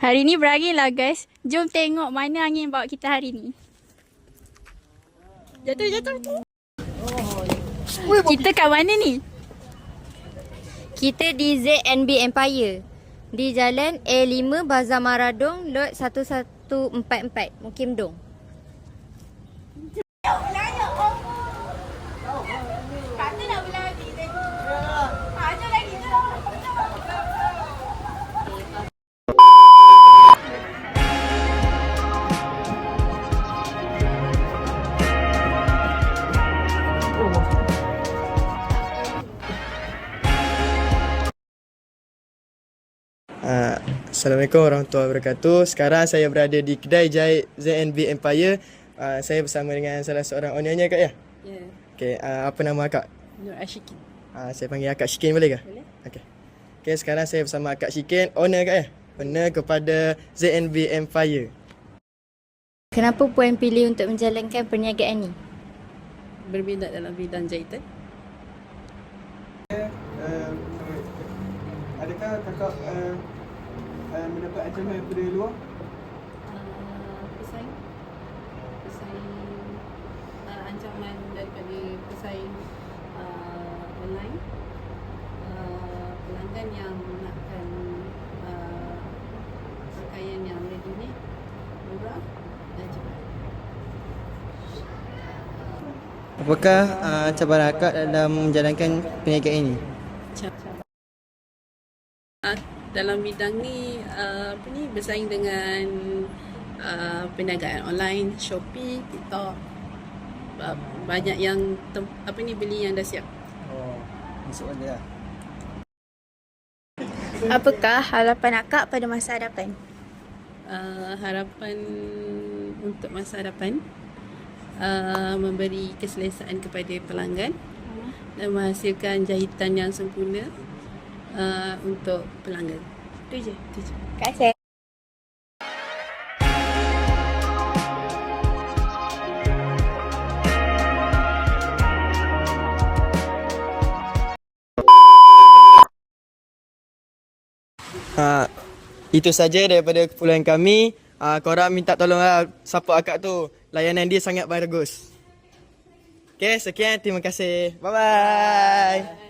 Hari ni berangin lah guys. Jom tengok mana angin bawa kita hari ni. Jatuh, jatuh. Kita kat mana ni? Kita di ZNB Empire di Jalan A5 Bazar Maradong lot 1144 Mukim Dong. Uh, Assalamualaikum warahmatullahi wabarakatuh. Sekarang saya berada di kedai jahit ZNB Empire. Uh, saya bersama dengan salah seorang ownernya kak ya? Ya, Okey, uh, apa nama akak? Nur Ashikin. Uh, saya panggil akak Shikin boleh ke? Boleh. Okey. Okey, sekarang saya bersama akak Shikin, owner kak ya? Owner kepada ZNB Empire. Kenapa puan pilih untuk menjalankan perniagaan ni? Berminat dalam bidang jahitan. Uh, adakah kakak uh, uh, mendapat ancaman daripada luar? Uh, pesaing. Pesaing. Uh, ancaman daripada pesaing uh, online. Uh, pelanggan yang nakkan uh, pakaian yang ready made, murah dan cepat. Apakah uh, cabaran akak dalam menjalankan perniagaan ini? Uh, dalam bidang ni uh, apa ni bersaing dengan uh, perniagaan online, Shopee, TikTok. Uh, banyak yang tem- apa ni beli yang dah siap. Oh, masuk lah. Apakah harapan akak pada masa hadapan? Uh, harapan untuk masa hadapan uh, memberi keselesaan kepada pelanggan dan menghasilkan jahitan yang sempurna uh, untuk pelanggan. Itu je. Itu je. Terima kasih. Ha, itu saja daripada keperluan kami. Ha, korang minta tolonglah support akak tu. Layanan dia sangat bagus. Okay, sekian. Terima kasih. Bye-bye.